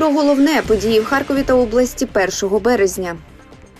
Про головне події в Харкові та області 1 березня.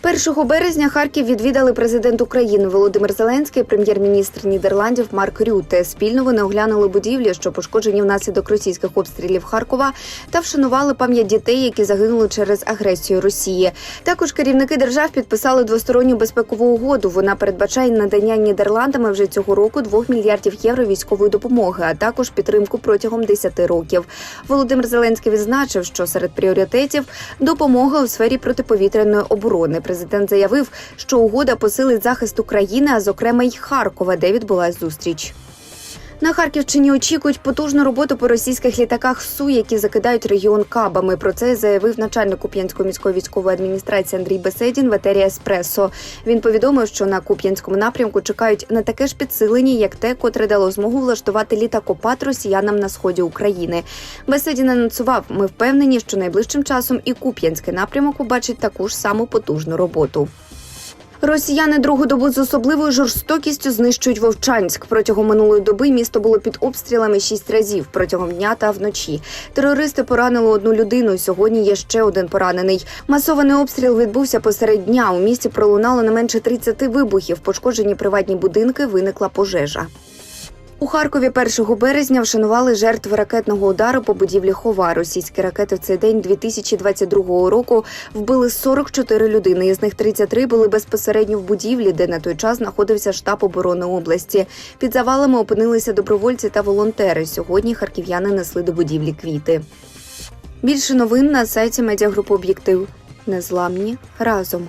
1 березня Харків відвідали президент України Володимир Зеленський, прем'єр-міністр Нідерландів Марк Рюте. Спільно вони оглянули будівлі, що пошкоджені внаслідок російських обстрілів Харкова, та вшанували пам'ять дітей, які загинули через агресію Росії. Також керівники держав підписали двосторонню безпекову угоду. Вона передбачає надання Нідерландами вже цього року 2 мільярдів євро військової допомоги, а також підтримку протягом 10 років. Володимир Зеленський відзначив, що серед пріоритетів допомога у сфері протиповітряної оборони. Президент заявив, що угода посилить захист України, а зокрема й Харкова, де відбулась зустріч. На Харківщині очікують потужну роботу по російських літаках СУ, які закидають регіон кабами. Про це заявив начальник Куп'янської міської військової адміністрації Андрій Беседін в етері Еспресо. Він повідомив, що на Куп'янському напрямку чекають на таке ж підсилення, як те, котре дало змогу влаштувати літакопад росіянам на сході України. Беседін анонсував: ми впевнені, що найближчим часом і Куп'янський напрямок побачить таку ж саму потужну роботу. Росіяни другу добу з особливою жорстокістю знищують Вовчанськ. Протягом минулої доби місто було під обстрілами шість разів протягом дня та вночі. Терористи поранили одну людину. Сьогодні є ще один поранений. Масований обстріл відбувся посеред дня. У місті пролунало не менше 30 вибухів. Пошкоджені приватні будинки. Виникла пожежа. У Харкові 1 березня вшанували жертв ракетного удару по будівлі Хова. Російські ракети в цей день 2022 року вбили 44 людини. Із них 33 були безпосередньо в будівлі, де на той час знаходився штаб оборони області. Під завалами опинилися добровольці та волонтери. Сьогодні харків'яни несли до будівлі квіти. Більше новин на сайті медіагрупи Об'єктив. Незламні разом.